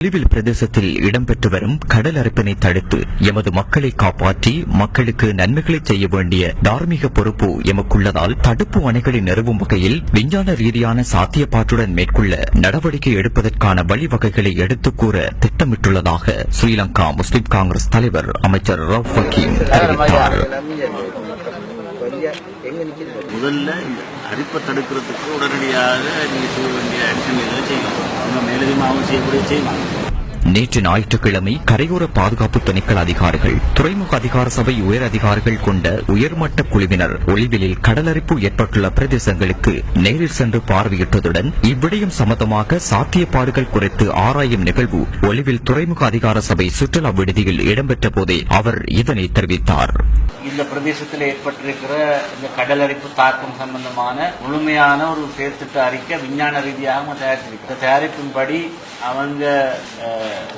அழிவில் பிரதேசத்தில் இடம்பெற்று வரும் கடல் அரிப்பினை தடுத்து எமது மக்களை காப்பாற்றி மக்களுக்கு நன்மைகளை செய்ய வேண்டிய தார்மீக பொறுப்பு எமக்குள்ளதால் தடுப்பு அணைகளை நிறுவும் வகையில் விஞ்ஞான ரீதியான சாத்தியப்பாட்டுடன் மேற்கொள்ள நடவடிக்கை எடுப்பதற்கான வழிவகைகளை எடுத்துக் கூற திட்டமிட்டுள்ளதாக ஸ்ரீலங்கா முஸ்லிம் காங்கிரஸ் தலைவர் அமைச்சர் ரவ் வக்கீம் தெரிவித்தார் முதல்ல அரிப்பை தடுக்கிறதுக்கு உடனடியாக நீங்கள் செய்ய வேண்டிய ஆக்ஷன் எதை செய்யணும்? அவங்க மேலதிகமாகவும் செய்யக்கூடிய செய்யலாம். நேற்று ஞாயிற்றுக்கிழமை கரையோர பாதுகாப்பு திணைக்கள அதிகாரிகள் துறைமுக அதிகார சபை உயர் அதிகாரிகள் கொண்ட உயர்மட்ட குழுவினர் ஒளிவிலில் கடலரிப்பு ஏற்பட்டுள்ள பிரதேசங்களுக்கு நேரில் சென்று பார்வையிட்டதுடன் இவ்விடயம் சம்பந்தமாக சாத்தியப்பாடுகள் குறித்து ஆராயும் நிகழ்வு ஒளிவில் துறைமுக அதிகார சபை சுற்றுலா விடுதியில் இடம்பெற்ற போதே அவர் இதனை தெரிவித்தார். இந்த பிரதேசத்தில் ஏற்பட்டிருக்கிற இந்த கடலரிப்பு தாக்கம் சம்பந்தமான முழுமையான ஒரு செயற்திட்ட அறிக்கை விஞ்ஞான ரீதியாக அவங்க தயாரிச்சிருக்கு தயாரிப்பின்படி அவங்க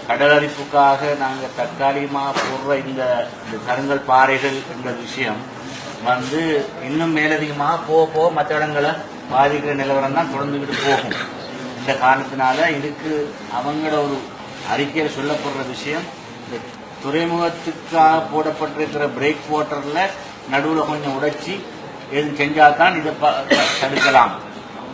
கடல் அரிப்புக்காக நாங்கள் தற்காலிகமாக போடுற இந்த இந்த கருங்கல் பாறைகள் என்ற விஷயம் வந்து இன்னும் மேலதிகமாக போக போக மற்ற இடங்களை பாதிக்கிற நிலவரம் தான் தொடர்ந்துகிட்டு போகும். இந்த காரணத்தினால இதுக்கு அவங்களோட ஒரு அறிக்கையில் சொல்லப்படுற விஷயம் இந்த துறைமுகத்துக்காக போடப்பட்டிருக்கிற பிரேக் வாட்டரில் நடுவில் கொஞ்சம் உடைச்சி எதுவும் செஞ்சால் தான் இதை ப- தடுக்கலாம்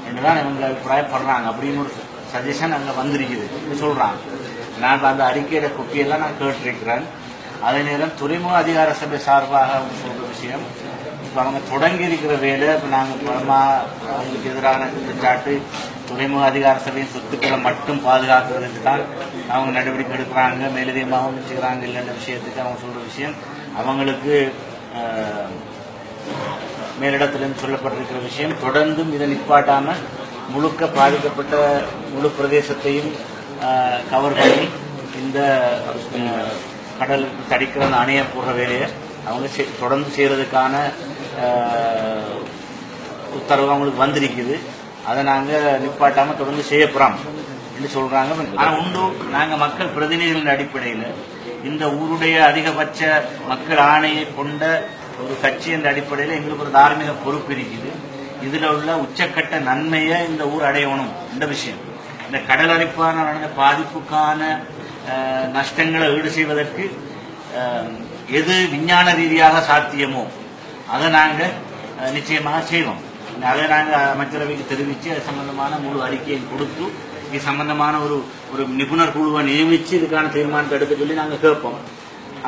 என்றுதான் இவங்க அபிப்பிராயப்படுறாங்க. அப்படின்னு ஒரு சஜஷன் அங்கே வந்திருக்குது. சொல்கிறாங்க சொல்றாங்க. நான் அந்த அறிக்கையில குப்பியெல்லாம் நான் கேட்டிருக்கிறேன். அதே நேரம் துறைமுக அதிகார சபை சார்பாக அவங்க சொல்ற விஷயம் இப்போ அவங்க தொடங்கி இருக்கிற வேலை இப்போ நாங்கள் அவங்களுக்கு எதிரான குற்றச்சாட்டு துறைமுக அதிகார சபையின் சொத்துக்களை மட்டும் பாதுகாக்கிறதுக்கு தான் அவங்க நடவடிக்கை எடுக்கிறாங்க மேலதிகமாகவும் வச்சுக்கிறாங்க இல்லைன்ற விஷயத்துக்கு அவங்க சொல்ற விஷயம். அவங்களுக்கு மேலிடத்திலிருந்து சொல்லப்பட்டிருக்கிற விஷயம். தொடர்ந்தும் இதை நிப்பாட்டாம முழுக்க பாதிக்கப்பட்ட முழு பிரதேசத்தையும் கவர் பண்ணி இந்த கடல் தடிக்கிற அந்த அணையை போடுற வேலையை அவங்க செ- தொடர்ந்து செய்யறதுக்கான உத்தரவு அவங்களுக்கு வந்திருக்குது. அதை நாங்கள் நிப்பாட்டாம தொடர்ந்து செய்ய போறோம் என்று சொல்றாங்க. ஆனால் உண்டு நாங்கள் மக்கள் பிரதிநிதிகளின் அடிப்படையில் இந்த ஊருடைய அதிகபட்ச மக்கள் ஆணையை கொண்ட ஒரு கட்சி என்ற அடிப்படையில் எங்களுக்கு ஒரு தார்மீக பொறுப்பு இருக்குது. இதில் உள்ள உச்சக்கட்ட நன்மையை இந்த ஊர் அடையணும். இந்த விஷயம். இந்த கடல் அரிப்பான நடந்த பாதிப்புக்கான நஷ்டங்களை ஈடு செய்வதற்கு எது விஞ்ஞான ரீதியாக சாத்தியமோ அதை நாங்கள் நிச்சயமாக செய்வோம். அதை நாங்கள் அமைச்சரவைக்கு தெரிவித்து அது சம்பந்தமான முழு அறிக்கையை கொடுத்து இது சம்பந்தமான ஒரு ஒரு நிபுணர் குழுவை நியமித்து இதுக்கான தீர்மானத்தை எடுக்க சொல்லி நாங்கள் கேட்போம்.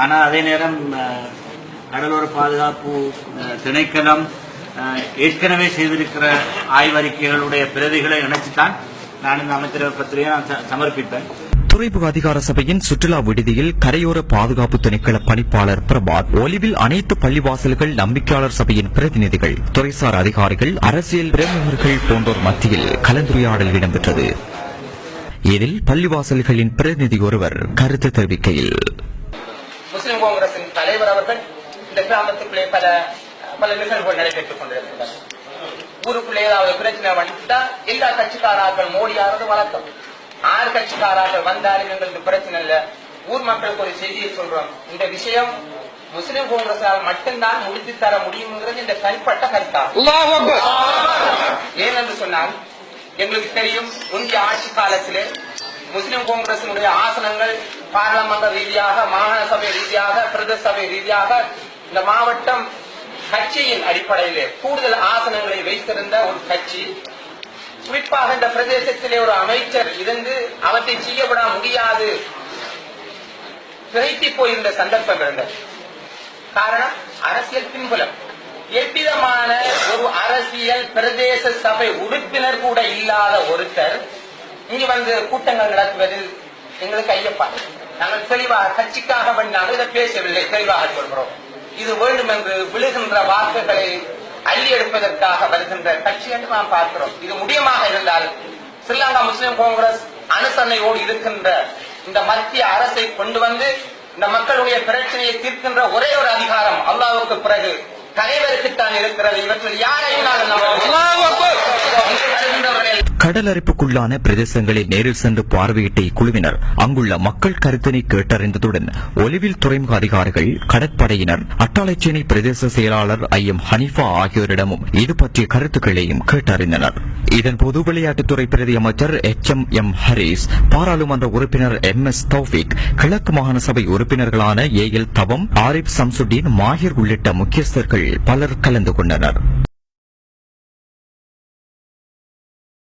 ஆனால் அதே நேரம் கடலோர பாதுகாப்பு திணைக்களம் ஏற்கனவே செய்திருக்கிற ஆய்வறிக்கைகளுடைய பிரதிகளை இணைச்சுத்தான் நான் இந்த அமைச்சரவை பத்திரிகை நான் சமர்ப்பிப்பேன். துறைமுக அதிகார சபையின் சுற்றுலா விடுதியில் கரையோர பாதுகாப்பு திணைக்கள பணிப்பாளர் பிரபாத் ஒலிவில் அனைத்து பள்ளிவாசல்கள் நம்பிக்கையாளர் சபையின் பிரதிநிதிகள் துறைசார் அதிகாரிகள் அரசியல் பிரமுகர்கள் போன்றோர் மத்தியில் கலந்துரையாடல் இடம்பெற்றது. இதில் பள்ளிவாசல்களின் பிரதிநிதி ஒருவர் கருத்து தெரிவிக்கையில். முஸ்லிம் காங்கிரசின் தலைவர் அவர்கள் இந்த கிராமத்துக்குள்ளே பல பல நிகழ்வுகள் நடைபெற்றுக் கொண்டிருக்கிறார் ஊருக்குள்ளே ஏதாவது பிரச்சனை வந்துட்டா எல்லா கட்சிக்காராக்கள் மோடி ஆறது வழக்கம் ஆறு கட்சிக்காராக்கள் வந்தாலும் எங்களுக்கு பிரச்சனை இல்ல. ஊர் மக்களுக்கு ஒரு செய்தியை சொல்றோம். இந்த விஷயம் முஸ்லிம் காங்கிரஸால் மட்டும்தான் முடித்து தர முடியுங்கிறது இந்த தனிப்பட்ட கருத்தாகும் ஏனென்று சொன்னால் எங்களுக்கு தெரியும் முந்தைய ஆட்சி காலத்திலே முஸ்லிம் காங்கிரசினுடைய ஆசனங்கள் பாராளுமன்ற ரீதியாக மாகாண சபை ரீதியாக பிரதேச சபை ரீதியாக இந்த மாவட்டம் கட்சியின் அடிப்படையிலே கூடுதல் ஆசனங்களை வைத்திருந்த ஒரு கட்சி. குறிப்பாக இந்த பிரதேசத்திலே ஒரு அமைச்சர் இருந்து அவற்றை செய்யப்பட முடியாது. திகைத்து போயிருந்த சந்தர்ப்பம் இருந்தது காரணம் அரசியல் பின்புலம். எவ்விதமான ஒரு அரசியல் பிரதேச சபை உறுப்பினர் கூட இல்லாத ஒருத்தர் இங்கு வந்து கூட்டங்கள் நடத்துவதில் எங்களுக்கு ஐயப்பா நாங்கள் தெளிவாக கட்சிக்காக பண்ணாலும் இதை பேசவில்லை தெளிவாக சொல்கிறோம். இது வேண்டும் என்று விழுகின்ற வாக்குகளை அள்ளி எடுப்பதற்காக வருகின்ற கட்சி என்று நாம் பார்க்கிறோம். இது முடியமாக இருந்தால் ஸ்ரீலங்கா முஸ்லிம் காங்கிரஸ் அனுசரணையோடு இருக்கின்ற இந்த மத்திய அரசை கொண்டு வந்து இந்த மக்களுடைய பிரச்சனையை தீர்க்கின்ற ஒரே ஒரு அதிகாரம் அல்லாவுக்கு பிறகு தலைவருக்குத்தான் இருக்கிறது. இவற்றில் யாரையும் நாங்கள் நம்ம கடலரிப்புக்குள்ளான பிரதேசங்களை நேரில் சென்று பார்வையிட்ட இக்குழுவினர் அங்குள்ள மக்கள் கருத்தினை கேட்டறிந்ததுடன் ஒலிவில் துறைமுக அதிகாரிகள் கடற்படையினர் அட்டாளைச்சேனை பிரதேச செயலாளர் ஐ எம் ஹனிஃபா ஆகியோரிடமும் இது பற்றிய கருத்துக்களையும் கேட்டறிந்தனர். இதன்போது விளையாட்டுத்துறை பிரதி அமைச்சர் எச் எம் எம் ஹரீஸ் பாராளுமன்ற உறுப்பினர் எம் எஸ் தௌஃபிக் கிழக்கு மாகாண சபை உறுப்பினர்களான ஏ எல் தவம் ஆரிப் சம்சுடீன் மாஹிர் உள்ளிட்ட முக்கியஸ்தர்கள் பலர் கலந்து கொண்டனர்.